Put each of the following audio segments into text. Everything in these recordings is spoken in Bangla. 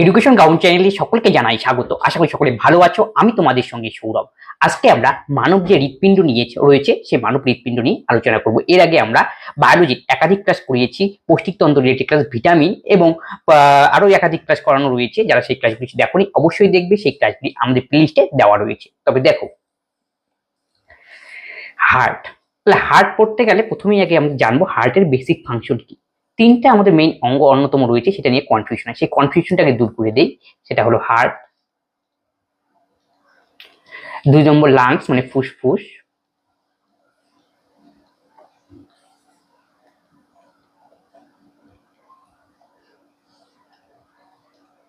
এডুকেশন গ্রাউন্ড চ্যানেলে সকলকে জানাই স্বাগত। আশা করি সকলে ভালো আছো। আমি তোমাদের সঙ্গে সৌরভ। আজকে আমরা মানব যে হৃৎপিণ্ড নিয়ে রয়েছে সেই মানব হৃৎপিণ্ড নিয়ে আলোচনা করব। এর আগে আমরা বায়োলজির একাধিক ক্লাস করিয়েছি পৌষ্টিকতন্ত্র রিলেটেড ক্লাস ভিটামিন এবং আরও একাধিক ক্লাস করানো রয়েছে। যারা সেই ক্লাসগুলি দেখোনি অবশ্যই দেখবে, সেই ক্লাসগুলি আমাদের প্লেলিস্টে দেওয়া রয়েছে। তবে দেখো হার্ট তাহলে হার্ট পড়তে গেলে প্রথমেই আগে আমরা জানব হার্টের বেসিক ফাংশন কি। তিনটা আমাদের মেইন অঙ্গ অন্যতম রয়েছে, সেটা নিয়ে কনফিউশন সেই কনফিউশনটাকে দূর করে দেই। সেটা হলো হার্ট দুই নম্বর লাংস মানে ফুসফুস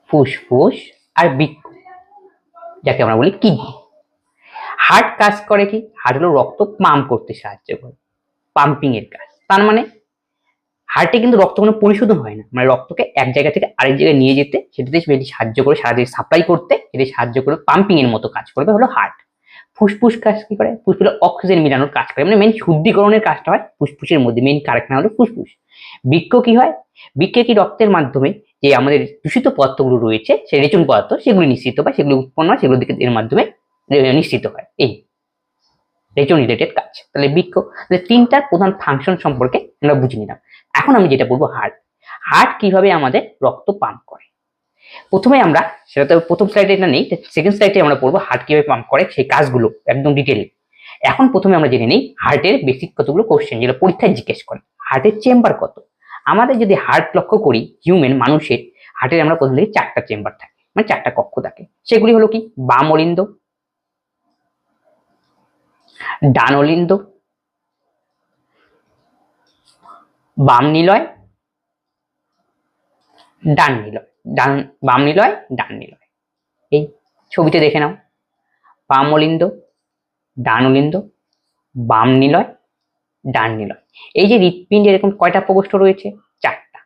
ফুসফুস, আর বৃক্ষ যাকে আমরা বলি কিডনি। হার্ট কাজ করে কি? হার্ট হলো রক্ত পাম্প করতে সাহায্য করে। পাম্পিং এর কাজ। তার মানে হার্টে কিন্তু রক্ত কোনো পরিশোধন হয় না। মানে রক্তকে এক জায়গা থেকে আরেক জায়গায় নিয়ে যেতে, সেটাতে সেটি সাহায্য করে, সারা সারাদিন সাপ্লাই করতে এটি সাহায্য করে পাম্পিং এর মতো কাজ করবে হলো হার্ট ফুসফুস কাজ কি করে? ফুসফুসে অক্সিজেন মিলানোর কাজ করে। মানে মেন শুদ্ধিকরণের কাজটা হয় ফুসফুসের মধ্যে। মেন কারখানা হলো ফুসফুস। বৃক্ষ কি হয়? বৃক্ষে কি রক্তের মাধ্যমে যে আমাদের দূষিত পদার্থগুলো রয়েছে, সেই রেচন পদার্থ, সেগুলি নিশ্চিত হয়, সেগুলো উৎপন্ন হয়, সেগুলো দিকে এর মাধ্যমে নিশ্চিত হয়। এই রেচন রিলেটেড কাজ। তাহলে বৃক্ষ, তাহলে তিনটার প্রধান ফাংশন সম্পর্কে আমরা বুঝে নিলাম। এখন আমি যেটা বলব হার্ট হার্ট কীভাবে আমাদের রক্ত পাম্প করে? প্রথমে আমরা, সেটা তো প্রথম স্লাইডে এটা নেই সেকেন্ড স্লাইডে আমরা পড়ব হার্ট কীভাবে পাম্প করে সেই কাজগুলো একদম ডিটেলে এখন প্রথমে আমরা জেনে নিই হার্টের বেসিক কতগুলো কোশ্চেন যেগুলো পরীক্ষায় জিজ্ঞেস করে। হার্টের চেম্বার কত? আমাদের যদি হার্ট লক্ষ্য করি হিউম্যান মানুষের হার্টের আমরা প্রথম থেকে চারটা চেম্বার থাকে মানে চারটা কক্ষ থাকে। সেগুলি হলো কি? বাম অলিন্দ, ডান অলিন্দ বাম নিলয়, ডান নিলয়, ডান, বাম নিলয়, ডান নিলয়। এই ছবিতে দেখে নাও। বাম অলিন্দ, ডান অলিন্দ, বাম নিলয়, ডান নিলয়। এই যে হৃৎপিণ্ডে এরকম কয়টা প্রকোষ্ঠ রয়েছে? চারটা।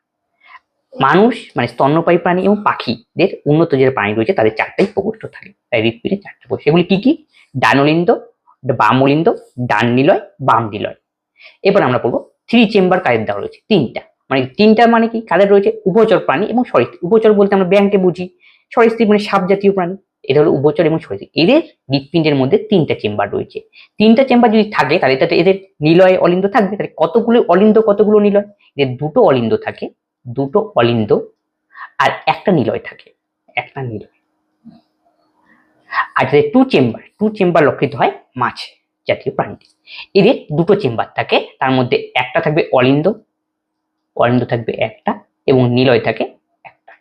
মানুষ মানে স্তন্যপায়ী প্রাণী এবং পাখিদের উন্নত যে প্রাণী রয়েছে, তাদের চারটাই প্রকোষ্ঠ থাকে। তাই হৃৎপিণ্ডে চারটা প্রকোষ্ঠ। এগুলি কি কি? ডান অলিন্দ, বাম অলিন্দ, ডান নিলয়, বাম নিলয়। এবার আমরা বলব থ্রি চেম্বার কাদের দেওয়া রয়েছে, তিনটা। মানে তিনটা মানে কি? কাদের রয়েছে? উভচর প্রাণী এবং সরীসৃপ। উভচর বলতে আমরা ব্যাংকে বুঝি, সরীসৃপ মানে সাপ জাতীয় প্রাণী। এটা হলো উভচর এবং সরীসৃপ। এদের হৃৎপিণ্ডের মধ্যে তিনটা চেম্বার রয়েছে। তিনটা চেম্বার যদি থাকে, তাহলে তাতে এদের নিলয় অলিন্দ থাকবে। তাহলে কতগুলো অলিন্দ, কতগুলো নিলয়? এদের দুটো অলিন্দ থাকে, দুটো অলিন্দ আর একটা নিলয় থাকে, একটা নিলয়। আর টু চেম্বার টু চেম্বার লক্ষিত হয় মাছ। জাতীয় প্রাণীতে এদের দুটো চেম্বার থাকে, তার মধ্যে একটা থাকবে অলিন্দ অলিন্দ থাকবে একটা এবং নিলয় থাকে একটা।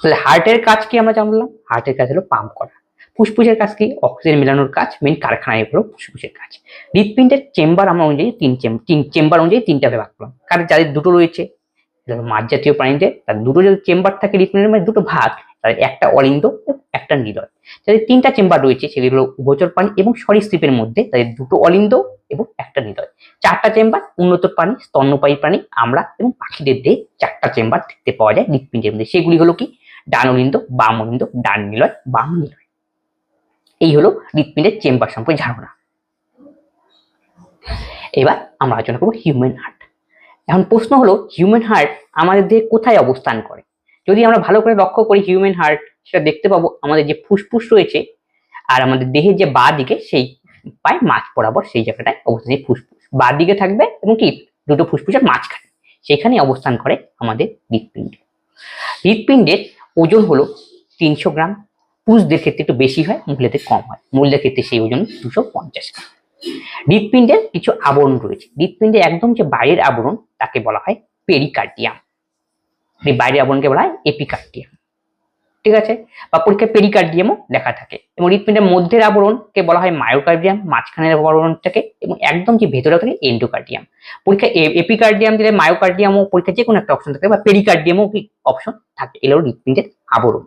তাহলে হার্টের কাজ কি আমরা জানলাম? হার্টের কাজ হলো পাম্প করা। ফুসফুসের কাজ কি? অক্সিজেন মেলানোর কাজ মেন কারখানায় হলো ফুসফুসের কাজ। হৃৎপিণ্ডের চেম্বার আমরা অনুযায়ী তিন চেম্বার তিন চেম্বার অনুযায়ী তিনটা ভাগ করলাম। কারণ যাদের দুটো রয়েছে মাছ জাতীয় প্রাণীদের তার দুটো যদি চেম্বার থাকে হৃৎপিণ্ডের মানে দুটো ভাগ তাদের একটা অলিন্দ একটা নিলয়। যাদের তিনটা চেম্বার রয়েছে, সেগুলি হলো উভচর প্রাণী এবং সরীসৃপের মধ্যে তাদের দুটো অলিন্দ এবং একটা নিলয়। চারটা চেম্বার উন্নত প্রাণী, স্তন্যপায়ী প্রাণী, আমরা এবং পাখিদের দেহে চারটা চেম্বার দেখতে পাওয়া যায় হৃৎপিণ্ডের মধ্যে। সেগুলি হলো কি? ডান অলিন্দ, বাম অলিন্দ, ডান নিলয়, বাম নিলয়। এই হলো হৃৎপিণ্ডের চেম্বার সম্পর্কে ধারণা। এবার আমরা আলোচনা করব হিউম্যান হার্ট এখন প্রশ্ন হলো হিউম্যান হার্ট আমাদের দেহে কোথায় অবস্থান করে? যদি আমরা ভালো করে লক্ষ্য করি হিউম্যান হার্ট সেটা দেখতে পাবো। আমাদের যে ফুসফুস রয়েছে আর আমাদের দেহের যে বা দিকে সেই পায় মাছ বরাবর সেই জায়গাটায় অবস্থান এই ফুসফুস বা দিকে থাকবে এবং কি দুটো ফুসফুসের মাঝখানে। সেখানে অবস্থান করে আমাদের হৃৎপিণ্ড। হৃৎপিণ্ডের ওজন হলো তিনশো গ্রাম। পুরুষদের ক্ষেত্রে একটু বেশি হয়, মহিলাদের কম হয়। মহিলাদের ক্ষেত্রে সেই ওজন দুশো পঞ্চাশ গ্রাম। হৃৎপিণ্ডের কিছু আবরণ রয়েছে। হৃৎপিণ্ডের একদম যে বাইরের আবরণ, তাকে বলা হয় পেরিকার্ডিয়াম এই বাইরের আবরণকে বলা হয় এপিকার্ডিয়াম ঠিক আছে? বা পরীক্ষায় পেরিকার্ডিয়ামও লেখা থাকে। এবং হৃৎপিণ্ডের মধ্যের আবরণকে বলা হয় মায়োকার্ডিয়াম মাঝখানের আবরণটাকে এবং একদম যে ভেতরে থাকে এন্ডোকার্ডিয়াম পরীক্ষা এপিকার্ডিয়াম দিলে মায়োকার্ডিয়ামও পরীক্ষা যে কোনো একটা অপশন থাকে বা পেরিকার্ডিয়ামও কি অপশন থাকে এগুলো হৃৎপিণ্ডের আবরণ।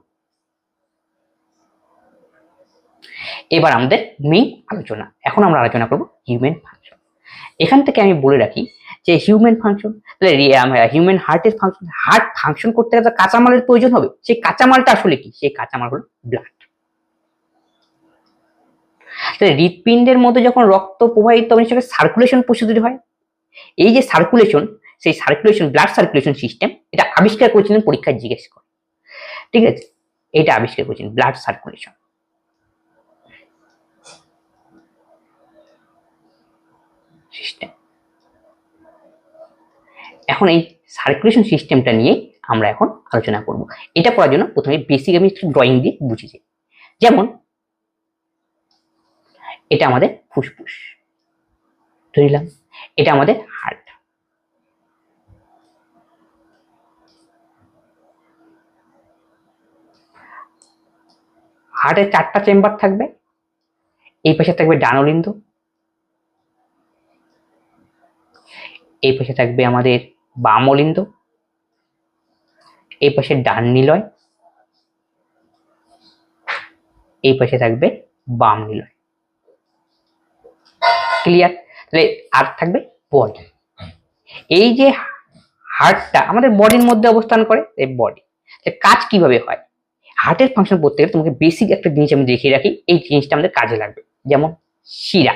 এবার আমাদের মেইন আলোচনা। এখন আমরা আলোচনা করব হিউম্যান ফাংশন এখান থেকে আমি বলে রাখি যে হিউম্যান ফাংশন তাহলে হিউম্যান হার্টের ফাংশন হার্ট ফাংশন করতে গেলে কাঁচামালের প্রয়োজন হবে। সেই কাঁচামালটা আসলে কি? সেই কাঁচামাল হলো ব্লাড তাহলে হৃৎপিণ্ডের মধ্যে যখন রক্ত প্রবাহিত হবে সেটা সার্কুলেশন প্রসিডিউর হয়। এই যে সার্কুলেশন সেই সার্কুলেশন ব্লাড সার্কুলেশন সিস্টেম এটা আবিষ্কার করেছিলেন পরীক্ষায় জিজ্ঞেস করে। ঠিক আছে? এটা আবিষ্কার করেছেন ব্লাড সার্কুলেশন সিস্টেম এখন এই সার্কুলেশন সিস্টেমটা নিয়ে আমরা এখন আলোচনা করব। এটা করার জন্য প্রথমে বেসিক আমি একটু ড্রয়িং দিয়ে বুঝেছি যেমন, এটা আমাদের ফুসফুস। ধরে নিলাম, এটা আমাদের হার্ট হার্টের চারটা চেম্বার থাকবে, এই পাশে থাকবে ডানলিন্দ এই পাশে থাকবে আমাদের বামলিন্দ, এই পাশে ডান নিলয়, এই পাশে থাকবে বাম নিলয়। ক্লিয়ার তাহলে আর থাকবে বডি এই যে হার্টটা আমাদের বডির মধ্যে অবস্থান করে, এই বডি কাজ কীভাবে হয়? হার্টের ফাংশন করতে গেলে তোমাকে বেসিক একটা জিনিস আমি দেখিয়ে রাখি, এই জিনিসটা আমাদের কাজে লাগবে। যেমন শিরা।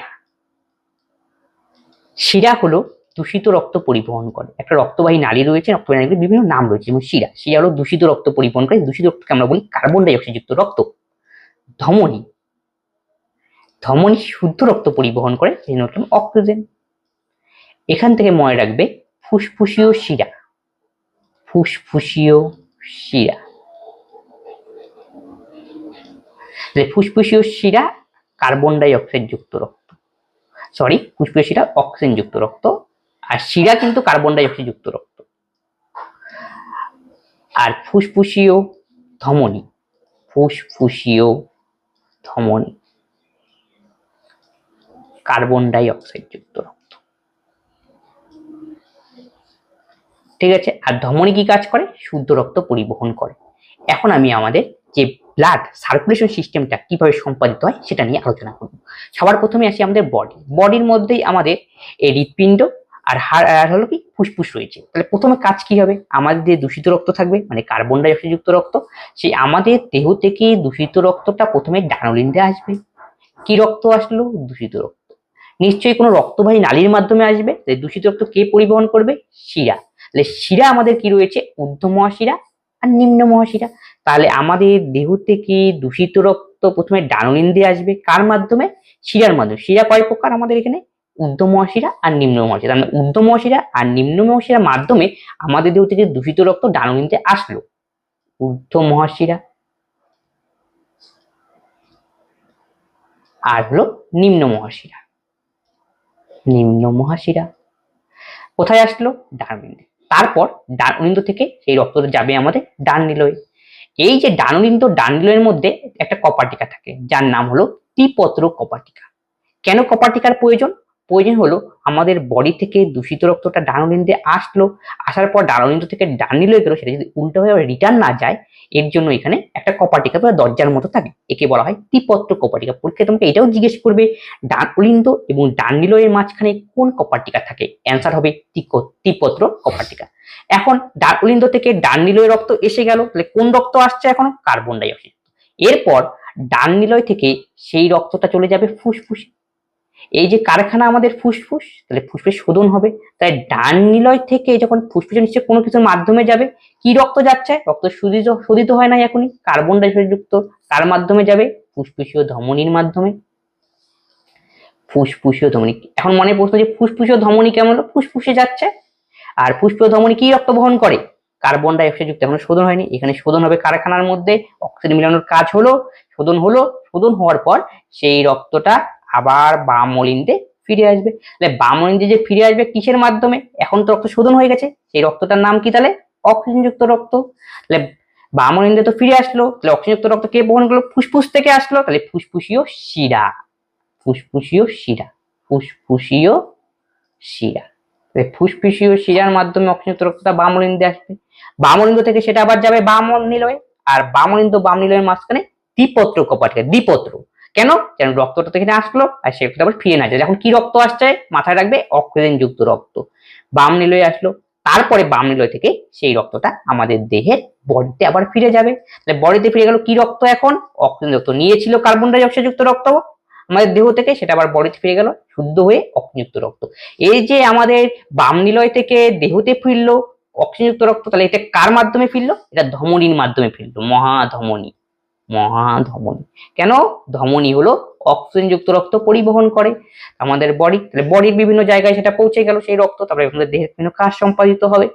শিরা হলো দূষিত রক্ত পরিবহন করে। একটা রক্তবাহী নালী রয়েছে, রক্তবাহী নালীর বিভিন্ন নাম রয়েছে, যেমন শিরা। শিরা হলো দূষিত রক্ত পরিবহন করে, দূষিত রক্তকে আমরা বলি কার্বন ডাই অক্সাইড যুক্ত রক্ত। ধমনী। ধমনী শুদ্ধ রক্ত পরিবহন করে, সেই হলাম অক্সিজেন। এখান থেকে মনে রাখবে ফুসফুসীয় শিরা। ফুসফুসীয় শিরা। ফুসফুসীয় শিরা কার্বন ডাই অক্সাইড যুক্ত রক্ত। সরি, ফুসফুসীয় শিরা অক্সিজেন যুক্ত রক্ত। আর শিরা কিন্তু কার্বন ডাই অক্সাইড যুক্ত রক্ত। আর ফুসফুসীয় ধমনী। ফুসফুসীয় ধমনী। কার্বন ডাই অক্সাইড যুক্ত রক্ত। ঠিক আছে? আর ধমনী কি কাজ করে? শুদ্ধ রক্ত পরিবহন করে। এখন আমি আমাদের যে ব্লাড সার্কুলেশন সিস্টেমটা কীভাবে সম্পাদিত হয়, সেটা নিয়ে আলোচনা করব। সবার প্রথমে আসি আমাদের বডি বডির মধ্যেই আমাদের এই হৃৎপিণ্ড আর হাড় আর হলো কি? ফুসফুস রয়েছে। তাহলে প্রথমে কাজ কি হবে? আমাদের যে দূষিত রক্ত থাকবে মানে কার্বন ডাই অক্সাইড যুক্ত রক্ত, সেই আমাদের দেহ থেকে দূষিত রক্তটা প্রথমে ডানোলিনতে আসবে। কি রক্ত আসলো? দূষিত রক্ত। নিশ্চয়ই কোনো রক্তবাহী নালীর মাধ্যমে আসবে। তাই দূষিত রক্ত কে পরিবহন করবে? শিরা। তাহলে শিরা আমাদের কি রয়েছে? ঊর্ধ্ব মহাশিরা আর নিম্ন মহাশিরা। তাহলে আমাদের দেহ থেকে দূষিত রক্ত প্রথমে ডানোলিন দিয়ে আসবে। কার মাধ্যমে? শিরার মাধ্যমে। শিরা কয় প্রকার আমাদের এখানে? ঊর্ধ্ব মহাশিরা আর নিম্ন মহাশিরা। মানে ঊর্ধ্ব মহাশিরা আর নিম্ন মহাশিরার মাধ্যমে আমাদের দেহ থেকে দূষিত রক্ত ডানোলিনতে আসলো। ঊর্ধ্ব মহাশিরা আর হলো নিম্ন মহাশিরা। নিম্ন মহাশিরা কোথায় আসলো? ডানলিন্দে তারপর ডানলিন্দ থেকে সেই রক্তটা যাবে আমাদের ডান নিলয়ে এই যে ডানলিন্দ ডান নিলয়ের মধ্যে একটা কপাটিকা থাকে, যার নাম হলো ত্রিপত্র কপাটিকা। কেন কপাটিকার প্রয়োজন? প্রয়োজন হলো আমাদের বডি থেকে দূষিত রক্তটা ডানোলিন্দে আসলো, আসার পর ডানোলিন্দ থেকে ডান নিলয়ে গেলো সেটা যদি উল্টোভাবে রিটার্ন না যায়, এর জন্য এখানে একটা কপাটিকা বা দরজার মতো থাকে, একে বলা হয় ত্রিপত্র কপাটিকা পরীক্ষায় তোমাকে এটাও জিজ্ঞেস করবে ডানলিন্দ এবং ডান নিলয়ের মাঝখানে কোন কপাটিকা থাকে? অ্যান্সার হবে ত্রিপত্র কপাটিকা এখন ডানলিন্দ থেকে ডান নিলয় রক্ত এসে গেল, তাহলে কোন রক্ত আসছে এখন? কার্বন ডাই অক্সাইড এরপর ডান নিলয় থেকে সেই রক্তটা চলে যাবে ফুসফুসে। এই যে কারখানা আমাদের ফুসফুস, তাহলে ফুসফুস শোধন হবে। তাই ডান নিলয় থেকে যখন ফুসফুসে নিশ্চয় কোনো কিছুর মাধ্যমে যাবে, কি রক্ত যাচ্ছে? রক্ত শোধিত শোধিত হয় না এখনই। কার্বন ডাইঅক্সাইড যুক্ত কার মাধ্যমে যাবে, ফুসফুসীয় ধমনির মাধ্যমে। ফুসফুসীয় ধমনী, এখন মনে প্রশ্ন যে ফুসফুসীয় ধমনী কেমন হলো? ফুসফুসে যাচ্ছে। আর পুষ্পীয় ধমনী কি রক্ত বহন করে? কার্বন ডাই অক্সাইড যুক্ত, এখনও শোধন হয়নি। এখানে শোধন হবে কারখানার মধ্যে, অক্সিজেন মিলানোর কাজ হলো, শোধন হলো, শোধন হওয়ার পর সেই রক্তটা আবার বাম মলিন্দে ফিরে আসবে। তাহলে বাম মলিন্দে যে ফিরে আসবে কিসের মাধ্যমে? এখন তো রক্ত শোধন হয়ে গেছে। সেই রক্তটার নাম কি তাহলে? অক্সিজেন যুক্ত রক্ত। তাহলে বাম মলিন্দে তো ফিরে আসলো। তাহলে অক্সিজেন যুক্ত রক্ত কে বহন করল? ফুসফুস থেকে আসলো। তাহলে ফুসফুসীয় শিরা। ফুসফুসীয় শিরা। ফুসফুসীয় শিরা। তাহলে ফুসফুসীয় শিরার মাধ্যমে অক্সিজেন রক্তটা বামলিন্দে আসবে। বামলিন্দ থেকে সেটা আবার যাবে বাম নিলয়ে আর বামলিন্দ বাম নিলয়ের মাঝখানে দ্বিপত্র কপাটিকা দ্বিপত্র। কেন? যেন রক্তটা তো এখানে আসলো, আর সেটা আবার ফিরে না যায়। এখন কি রক্ত আসছে? মাথায় রাখবে অক্সিজেন যুক্ত রক্ত। বাম নিলয়ে আসলো। তারপরে বাম নিলয় থেকে সেই রক্তটা আমাদের দেহের বডিতে আবার ফিরে যাবে। তাহলে বডিতে ফিরে গেল কি রক্ত এখন? অক্সিজেন রক্ত নিয়েছিল কার্বন ডাই অক্সাইড যুক্ত রক্ত। আমাদের দেহ থেকে সেটা আবার বডিতে ফিরে গেল, শুদ্ধ হয়ে অক্সিজেনযুক্ত রক্ত। এই যে আমাদের বাম নিলয় থেকে দেহতে ফিরলো, অক্সিজেনযুক্ত রক্ত, তাহলে এটা কার মাধ্যমে ফিরলো? এটা ধমনীর মাধ্যমে ফিরলো, মহাধমনী। মহাধমনী। কেন? ধমনী হলো অক্সিজেনযুক্ত রক্ত পরিবহন করে। আমাদের বডি বডির বিভিন্ন জায়গায় সেটা পৌঁছে গেল সেই রক্ত, তারপরে আমাদের দেহের বিভিন্ন কাজ সম্পাদিত হবে।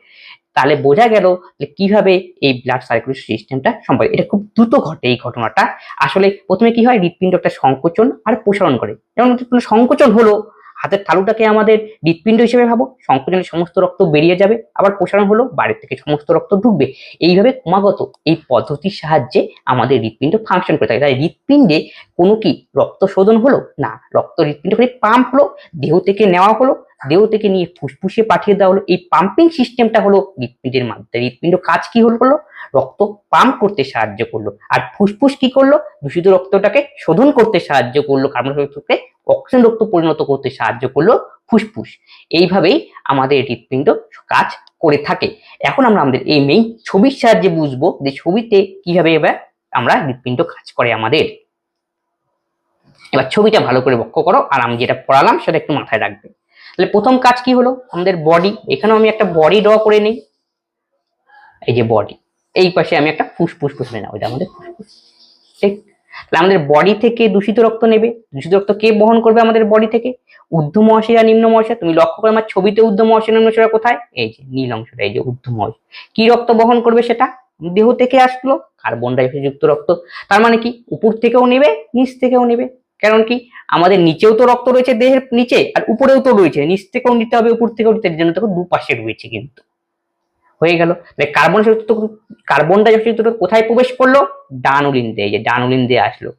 তাহলে বোঝা গেল যে কীভাবে এই ব্লাড সার্কুলেশন সিস্টেমটা সম্পাদিত, এটা খুব দ্রুত ঘটে এই ঘটনাটা। আসলে প্রথমে কি হয়? হৃৎপিণ্ড একটা সংকোচন আর প্রসারণ করে। যেমন কোনো সংকোচন হলো হাতের তালুটাকে আমাদের হৃৎপিণ্ড হিসেবে ভাবো সংকোচনের সমস্ত রক্ত বেরিয়ে যাবে, আবার প্রসারণ হলো বাইরের থেকে সমস্ত রক্ত ঢুকবে। এইভাবে ক্রমাগত এই পদ্ধতির সাহায্যে আমাদের হৃৎপিণ্ড ফাংশন করে থাকে। তাই হৃৎপিণ্ডে কোনো কি রক্ত শোধন হলো? না, রক্ত হৃৎপিণ্ড খালি পাম্প হলো, দেহ থেকে নেওয়া হলো, দেহ থেকে নিয়ে ফুসফুসে পাঠিয়ে দেওয়া হলো। এই পাম্পিং সিস্টেমটা হলো হৃৎপিণ্ডের মাধ্যমে হৃৎপিণ্ড কাজ কি হলো হলো রক্ত পাম্প করতে সাহায্য করল। আর ফুসফুস কি করল? দূষিত রক্তটাকে শোধন করতে সাহায্য করল। কার্বন রক্তকে অক্সিজেন রক্ত পরিণত করতে সাহায্য করল ফুসফুস। এইভাবেই আমাদের হৃৎপিণ্ড কাজ করে থাকে। এখন আমরা আমাদের এই মেইন ছবির সাহায্যে বুঝব যে ছবিতে কীভাবে এবার আমরা হৃৎপিণ্ড কাজ করে আমাদের। এবার ছবিটা ভালো করে বক্ষ করো, আর আমি যেটা পড়ালাম সেটা একটু মাথায় রাখবে। তাহলে প্রথম কাজ কি হলো? আমাদের বডি এখানেও আমি একটা বডি ড্র করে নিই। এই যে বডি এই পাশে আমি একটা ফুসফুস করে নাও ওইটা আমাদের ফুসফুস ঠিক? তাহলে আমাদের বডি থেকে দূষিত রক্ত নেবে। দূষিত রক্ত কে বহন করবে আমাদের বডি থেকে? ঊর্ধ্ব মহাশিরা নিম্ন মহাশিরা তুমি লক্ষ্য করে আমার ছবিতে ঊর্ধ্ব মহাশিরা নিম্ন মহাশিরা কোথায়? এই যে নীল অংশটা, এই যে ঊর্ধ্ব মহাশিরা কি রক্ত বহন করবে সেটা? দেহ থেকে আসলো কার্বন ডাইঅক্সাইড যুক্ত রক্ত। তার মানে কি? উপর থেকেও নেবে, নিচ থেকেও নেবে। কারণ কি? আমাদের নিচেও তো রক্ত রয়েছে দেহের নিচে, আর উপরেও তো রয়েছে। নিচ থেকেও নিতে হবে, উপর থেকেও নিতে জন্য দেখো দুপাশে রয়েছে কিন্তু। হয়ে গেল। কার্বন যুক্ত কার্বন ডাইঅক্সাইড যুক্ত কোথায় প্রবেশ করল? ডানুলিন দিয়ে যে ডানুলিন দিয়ে আসলো।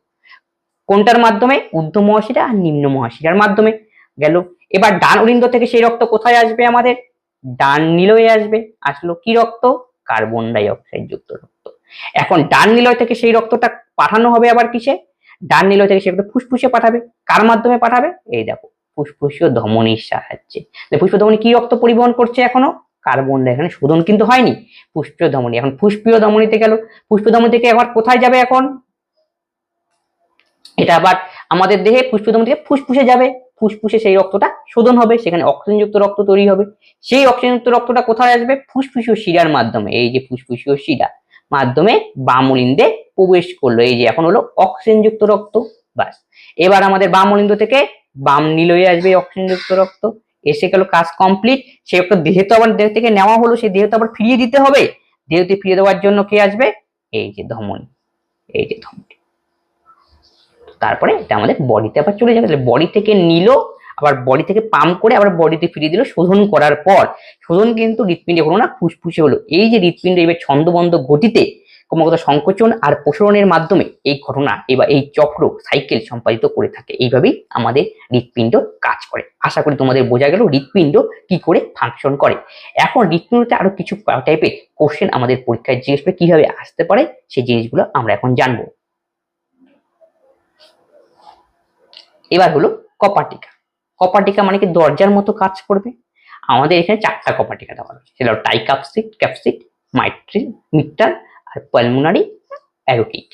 কোনটার মাধ্যমে? ঊর্ধ্ব মহাশিরা আর নিম্ন মহাশিরার মাধ্যমে গেল। এবার ডান অলিন্দ থেকে সেই রক্ত কোথায় আসবে আমাদের? ডান নিলয়ে আসবে। আসলো কি রক্ত? কার্বন ডাই অক্সাইড যুক্ত রক্ত। এখন ডান নিলয় থেকে সেই রক্তটা পাঠানো হবে আবার কিসে? ডান নিলয় থেকে রক্ত ফুসফুসে পাঠাবে। কার মাধ্যমে পাঠাবে? এই দেখো, ফুসফুসীয় ধমনির সাহায্যে। ফুসফুস ধমনি কি রক্ত পরিবহন করছে এখনও? কার্বন এখানে শোধন কিন্তু হয়নি। পুষ্পীয় ধমনি এখন পুষ্পীয় ধমনিতে গেল। পুষ্পীয় ধমনি থেকে আবার কোথায় যাবে এখন? এটা আবার আমাদের দেহে পুষ্পীয় পুষ্পদম থেকে ফুসফুসে যাবে। ফুসফুসে সেই রক্তটা শোধন হবে। সেখানে অক্সিজেনযুক্ত রক্ত তৈরি হবে। সেই অক্সিজেনযুক্ত রক্তটা কোথায় আসবে? ফুসফুসীয় শিরার মাধ্যমে। এই যে ফুসফুসীয় শিরা। মাধ্যমে বামলিন্দে প্রবেশ করল। এই যে এখন হলো অক্সিজেনযুক্ত রক্ত। বাস এবার আমাদের বামলিন্দ থেকে বাম নিলয়ে আসবে অক্সিজেনযুক্ত রক্ত। এসে গেল কাজ কমপ্লিট সে একটা দেহে তো আবার দেহ থেকে নেওয়া হলো সেই দেহ তো আবার ফিরিয়ে দিতে হবে। দেহতে ফিরিয়ে দেওয়ার জন্য কে আসবে? এই যে ধমনী, এই যে ধমনী। তারপরে এটা আমাদের বডিতে আবার চলে যাবে। তাহলে বডি থেকে নিল, আবার বডি থেকে পাম্প করে আবার বডিতে ফিরিয়ে দিল শোধন করার পর। শোধন কিন্তু হৃৎপিণ্ডে হলো না ফুসফুসে হলো। এই যে হৃৎপিণ্ড এবার ছন্দবন্ধ গতিতে ক্রমাগত সংকোচন আর প্রসারণের মাধ্যমে এই ঘটনা এবার এই চক্র সাইকেল সম্পাদিত করে থাকে। এইভাবেই আমাদের হৃৎপিণ্ড কাজ করে। আশা করি তোমাদের বোঝা গেল হৃৎপিণ্ড কি করে ফাংশন করে। এখন হৃৎপিণ্ডতে আরও কিছু টাইপের কোশ্চেন আমাদের পরীক্ষায় জিজ্ঞেস করে কীভাবে আসতে পারে সেই জিনিসগুলো আমরা এখন জানব। এবার হলো কপাটিকা। কপাটিকা মানে কি দরজার মতো কাজ করবে? আমাদের এখানে চারটা কপাটিকা দেওয়া রয়েছে। সেটা হলো টাইকাপসিড ক্যাপসিড মাইট্রিল মিট্টাল আর পালমোনারি অ্যারোটিক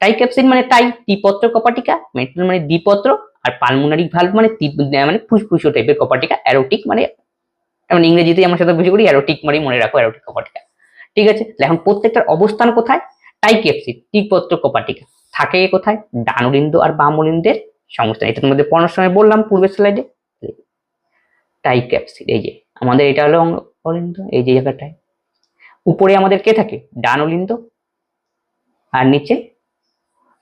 টাইক্যাপসিড মানে টাই ত্রিপত্র কপাটিকা মেট্রাল মানে দ্বিপত্র, আর পালমোনারি মানে তি- মানে ফুসফুসো টাইপের কপাটিকা অ্যারোটিক মানে মানে ইংরেজিতে আমার সাথে বুঝে করি অ্যারোটিক মানে মনে রাখো অ্যারোটিক কপাটিকা। ঠিক আছে? এখন প্রত্যেকটার অবস্থান কোথায়? টাইক্যাপসিড ত্রিপত্র কপাটিকা। থাকে কোথায়? ডানুলিন্দ আর বামলিন্দের সংস্থান এটা তোমাদের পড়ানোর সময় বললাম পূর্বের স্লাইডে টাইক্যাপসিড এই যে, আমাদের এটা হলো অলিন্দ, এই যে জায়গাটায়। উপরে আমাদের কে থাকে? ডান অলিন্দ আর নিচে?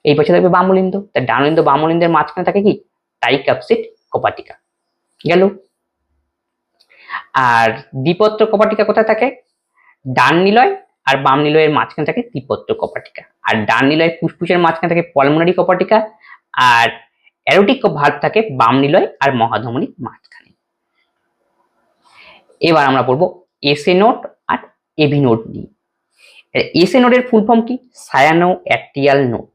এই পাশে থাকবে বাম অলিন্দ তা ডান অলিন্দ বাম অলিন্দের মাঝখানে থাকে কি? টাইক্যাপসিড কপাটিকা গেল। আর দ্বিপত্র কপাটিকা কোথায় থাকে? ডান নিলয় আর বাম নিলয়ের মাঝখানে থাকে ত্রিপত্র কপাটিকা আর ডান নিলয় ফুসফুসের মাঝখানে থাকে পলমোনারি কপাটিকা আর অ্যারোটিক ভাল্ব থাকে বাম নিলয় আর মহাধমনির মাঝখানে। এবার আমরা পড়ব এসে নোট আর এভি নোট নিয়ে এসে নোটের ফুল ফর্ম কি? সায়ানো অ্যাক্টিয়াল নোট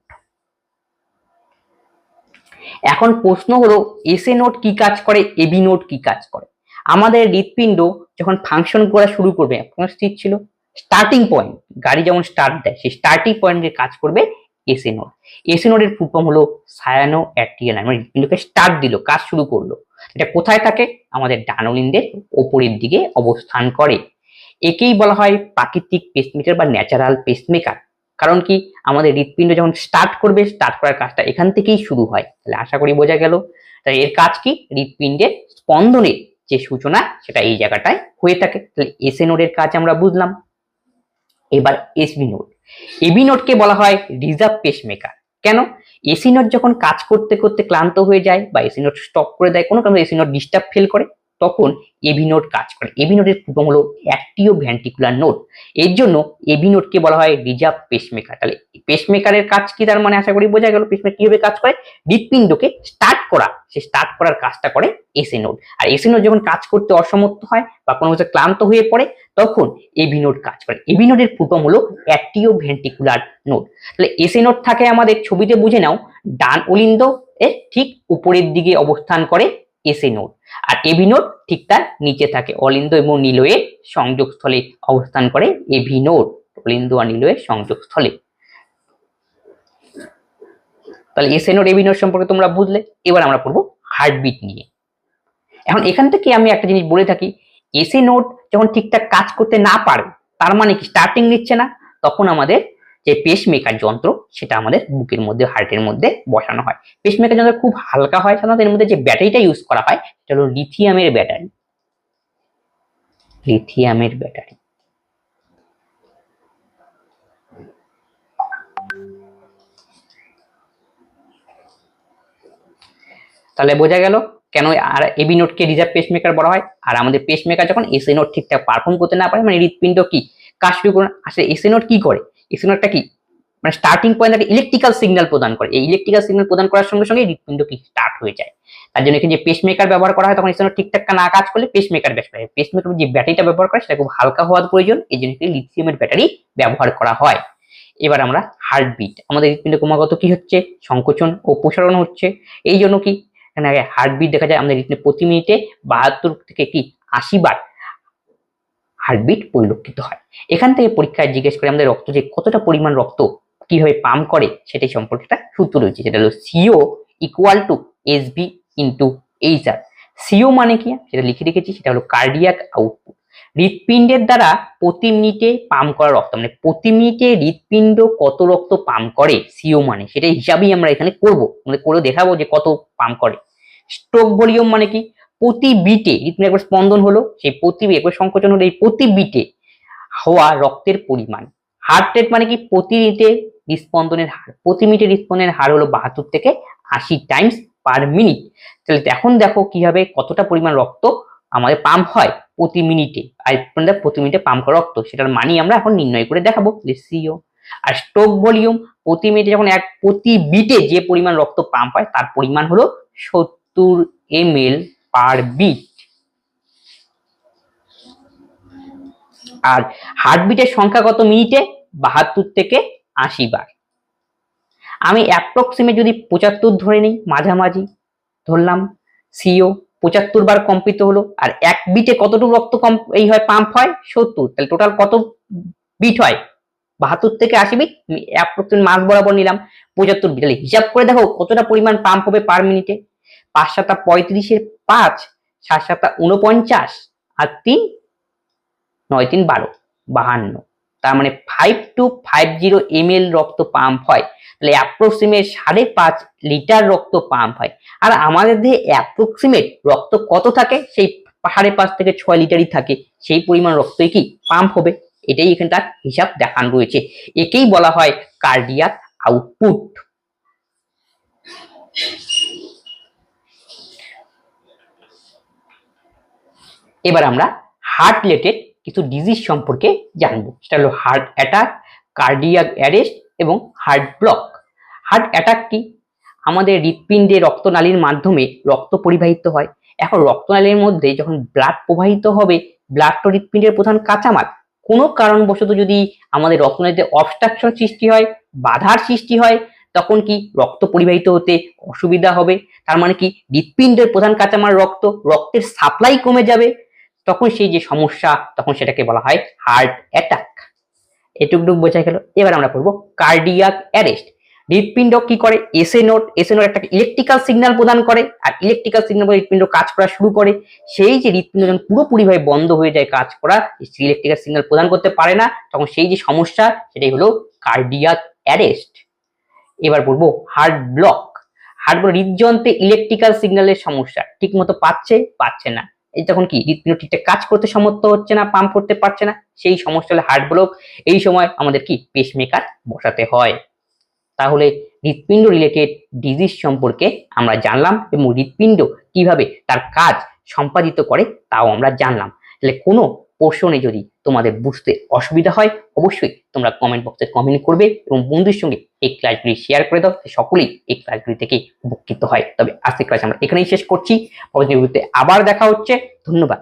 এখন প্রশ্ন হলো এসে নোট কি কাজ করে এবি নোট কি কাজ করে? আমাদের হৃৎপিণ্ড যখন ফাংশন করা শুরু করবে স্থির ছিল? স্টার্টিং পয়েন্ট গাড়ি যেমন স্টার্ট দেয়, সেই স্টার্টিং পয়েন্টে কাজ করবে এসে নোড এসে নোডের ফুল ফর্ম হলো সায়ানো অ্যাট্রিয়াল মানে হৃৎপিণ্ডকে স্টার্ট দিল, কাজ শুরু করল। এটা কোথায় থাকে? আমাদের ডানোলিন্দের ওপরের দিকে অবস্থান করে। একেই বলা হয় প্রাকৃতিক পেসমেকার বা ন্যাচারাল পেসমেকার কারণ কি? আমাদের হৃৎপিণ্ড যখন স্টার্ট করবে স্টার্ট করার কাজটা এখান থেকেই শুরু হয়। তাহলে আশা করি বোঝা গেল। তাহলে এর কাজ কি? হৃৎপিণ্ডের স্পন্দনের যে সূচনা, সেটা এই জায়গাটায় হয়ে থাকে। তাহলে এসএ নোডের কাজ আমরা বুঝলাম। এবার এসবি নোড এবি নোডকে বলা হয় রিজার্ভ পেসমেকার কেন? এসি নোট যখন কাজ করতে করতে ক্লান্ত হয়ে যায় বা এসি নোট স্টপ করে দেয়, কোনো কারণে এসি নোট ডিস্টার্ব ফেল করে। তখন এবি নোট কাজ করে। এবি নোটের প্রথম হলো অ্যাক্টিও ভ্যান্টিকুলার নোট এর জন্য এবি নোটকে বলা হয় রিজার্ভ পেসমেকার তাহলে পেসমেকারের কাজ কি তার মানে? আশা করি বোঝা গেল পেসমেকার কীভাবে কাজ করে? হৃৎপিণ্ডকে স্টার্ট করা। সে স্টার্ট করার কাজটা করে এসি নোট আর এসি নোট যখন কাজ করতে অসমর্থ হয় বা কোনো কিছু ক্লান্ত হয়ে পড়ে, তখন এবি নোট কাজ করে। এবি নোটের প্রথম হলো অ্যাক্টিও ভেন্টিকুলার নোট তাহলে এসি নোট থাকে আমাদের ছবিতে, বুঝে নাও। ডান অলিন্দ এর ঠিক উপরের দিকে অবস্থান করে এসি নোট। আর এবি নোট ঠিক তার নিচে থাকে। অলিন্দ এবং নীলয়ের সংযোগস্থলে অবস্থান করে এবি নোট। অলিন্দ আর নীলয়ের সংযোগস্থলে। তাহলে এসএ নোট, এবি নোট সম্পর্কে তোমরা বুঝলে। এবার আমরা পড়ব হার্টবিট নিয়ে। এখন এখান থেকে আমি একটা জিনিস বলে থাকি, এসএ নোট যখন ঠিকঠাক কাজ করতে না পারে, তার মানে কি? স্টার্টিং নিচ্ছে না, তখন আমাদের যে পেসমেকার যন্ত্র, সেটা আমাদের বুকের মধ্যে হার্টের মধ্যে বসানো হয়। পেসমেকার যন্ত্র খুব হালকা হয়, সাধারণত এর মধ্যে যে ব্যাটারিটা ইউজ করা হয়, সেটা হলো লিথিয়ামের ব্যাটারি। লিথিয়ামের ব্যাটারি। তাহলে বোঝা গেল কেন আর এবি নোটকে রিজার্ভ পেসমেকার বলা হয়? আর আমাদের পেসমেকার যখন এসএ নোট ঠিকঠাক পারফর্ম করতে না পারে মানে হৃৎপিণ্ড কি? করে আসলে এসএ নোট কি করে? এসএ নোটটা কি? মানে স্টার্টিং পয়েন্ট একটা ইলেকট্রিক্যাল সিগন্যাল প্রদান করে। এই ইলেকট্রিক্যাল সিগন্যাল প্রদান করার সঙ্গে সঙ্গে হৃৎপিণ্ড কি স্টার্ট হয়ে যায়। তার জন্য এখানে যে পেসমেকার ব্যবহার করা হয়, তখন নোট ঠিকঠাক না কাজ করলে পেসমেকার ব্যবহার হয় পেসমেকার যে ব্যাটারিটা ব্যবহার করে, সেটা খুব হালকা হওয়ার প্রয়োজন। এই জন্য লিথিয়ামের ব্যাটারি ব্যবহার করা হয়। এবার আমরা হার্টবিট আমাদের হৃৎপিণ্ড ক্রমাগত কি হচ্ছে? সংকোচন ও প্রসারণ হচ্ছে। এই জন্য কি? এখানে হার্টবিট দেখা যায়। আমাদের হৃৎপিণ্ডে প্রতি মিনিটে বাহাত্তর থেকে কি? আশি বার হার্টবিট পরিলক্ষিত হয়। এখান থেকে পরীক্ষায় জিজ্ঞেস করে আমাদের রক্ত যে কতটা পরিমাণ রক্ত কীভাবে পাম্প করে সেটাই সম্পর্কে একটা সূত্র রয়েছে, সেটা হলো CO equal to S V into H R CO মানে কি? সেটা লিখে রেখেছি, সেটা হলো কার্ডিয়াক আউটপুট হৃৎপিণ্ডের দ্বারা প্রতি মিনিটে পাম্প করা রক্ত মানে প্রতি মিনিটে হৃৎপিণ্ড কত রক্ত পাম্প করে সিও মানে সেটা হিসাবেই আমরা এখানে করব। মানে করে দেখাবো যে কত পাম্প করে। স্ট্রোক ভলিউম মানে কি? প্রতি বিটে হৃৎপিণ্ডের একবার স্পন্দন হলো, সেই প্রতি একবার সংকোচন হলো, এই প্রতি বিটে হওয়া রক্তের পরিমাণ। হার্ট রেট মানে কি? প্রতি মিনিটে হৃস্পন্দনের হার, প্রতি মিনিটে হৃস্পন্দনের হার হলো বাহাত্তর থেকে আশি টাইমস পার মিনিট তাহলে এখন দেখো কীভাবে কতটা পরিমাণ রক্ত আমাদের পাম্প হয় প্রতি মিনিটে, আর প্রতি মিনিটে পাম্প করা রক্ত, সেটার মানি আমরা এখন নির্ণয় করে দেখাবো। সিও আর স্ট্রোক ভলিউম প্রতি মিনিটে যখন এক, প্রতি বিটে যে পরিমাণ রক্ত পাম্প হয়, তার পরিমাণ হলো সত্তর এম এল পার বিট আর হার্টবিটের সংখ্যা কত মিনিটে? বাহাত্তর থেকে আশি বার। আমি অ্যাপ্রক্সিমেট যদি পঁচাত্তর ধরে নিই, মাঝামাঝি ধরলাম সিও পঁচাত্তর বার কম্পিত হলো, আর এক বিটে কতটুকু রক্ত কম এই হয় পাম্প হয়? সত্তর। তাহলে টোটাল কত বিট হয়? বাহাত্তর থেকে আশি বিট অ্যাপ্রক্সিমেট মাস বরাবর নিলাম, পঁচাত্তর বিট তাহলে হিসাব করে দেখো কতটা পরিমাণ পাম্প হবে পার মিনিটে পাঁচ সাতা পঁয়ত্রিশের পাঁচ, সাত সাতা উনপঞ্চাশ আর তিন, নয় তিন বারো, বাহান্ন। তার মানে five two five zero M রক্ত পাম্প হয়। তাহলে অ্যাপ্রক্সিমেট সাড়ে পাঁচ লিটার রক্ত পাম্প হয়। আর আমাদের দেহে অ্যাপ্রক্সিমেট রক্ত কত থাকে? সেই সাড়ে পাঁচ থেকে ছয় লিটারই থাকে। সেই পরিমাণ রক্তই কি পাম্প হবে? এটাই এখানটার হিসাব দেখানো রয়েছে। একেই বলা হয় কার্ডিয়াক আউটপুট এবার আমরা হার্ট রিলেটেড কিছু ডিজিজ সম্পর্কে জানব। সেটা হলো হার্ট অ্যাটাক কার্ডিয়াক অ্যারেস্ট এবং হার্ট ব্লক হার্ট অ্যাটাক কি? আমাদের হৃৎপিণ্ডে রক্তনালীর মাধ্যমে রক্ত পরিবাহিত হয়। এখন রক্তনালীর মধ্যে যখন ব্লাড প্রবাহিত হবে ব্লাড তো হৃৎপিণ্ডের প্রধান কাঁচামাল। কোনো কারণবশত যদি আমাদের রক্তনালীতে অবস্ট্রাকশন সৃষ্টি হয়, বাধার সৃষ্টি হয়, তখন কি রক্ত পরিবাহিত হতে অসুবিধা হবে? তার মানে কি হৃৎপিণ্ডের প্রধান কাঁচামাল রক্ত, রক্তের সাপ্লাই কমে যাবে। তখন সেই যে সমস্যা, তখন সেটাকে বলা হয় হার্ট অ্যাটাক এটুকটুক বোঝা গেল। এবার আমরা পড়ব কার্ডিয়াক অ্যারেস্ট হৃৎপিণ্ড কি করে? এসে নোট এসএ নোট একটা ইলেকট্রিক্যাল সিগন্যাল প্রদান করে, আর ইলেকট্রিক্যাল সিগন্যাল হৃৎপিণ্ড কাজ করা শুরু করে। সেই যে হৃৎপিণ্ড যখন পুরোপুরিভাবে বন্ধ হয়ে যায় কাজ করা ইলেকট্রিক্যাল সিগন্যাল প্রদান করতে পারে না, তখন সেই যে সমস্যা, সেটাই হলো কার্ডিয়াক অ্যারেস্ট এবার বলব হার্ট ব্লক হার্ট ব্লক হৃদযন্ত্রে ইলেকট্রিক্যাল সিগন্যালের সমস্যা। ঠিক মতো পাচ্ছে পাচ্ছে না। তখন কি, হৃৎপিণ্ড ঠিকঠাক কাজ করতে সমর্থ হচ্ছে না, পাম্প করতে পারছে না? সেই সমস্যা হলে হার্ট ব্লক। এই সময় আমাদের কি পেসমেকার বসাতে হয়। তাহলে হৃৎপিণ্ড রিলেটেড ডিজিজ সম্পর্কে আমরা জানলাম এবং হৃৎপিণ্ড কীভাবে তার কাজ সম্পাদিত করে, তাও আমরা জানলাম। তাহলে কোনো পোর্শনে যদি তোমাদের বুঝতে অসুবিধা হয়, অবশ্যই তোমরা কমেন্ট বক্সে কমেন্ট করবে এবং বন্ধুর সঙ্গে এই ক্লাসগুলি শেয়ার করে দাও সকলেই এই ক্লাসগুলি থেকে উপকৃত হয়। তবে আজকের ক্লাস আমরা এখানেই শেষ করছি। পরবর্তী আবার দেখা হচ্ছে। ধন্যবাদ।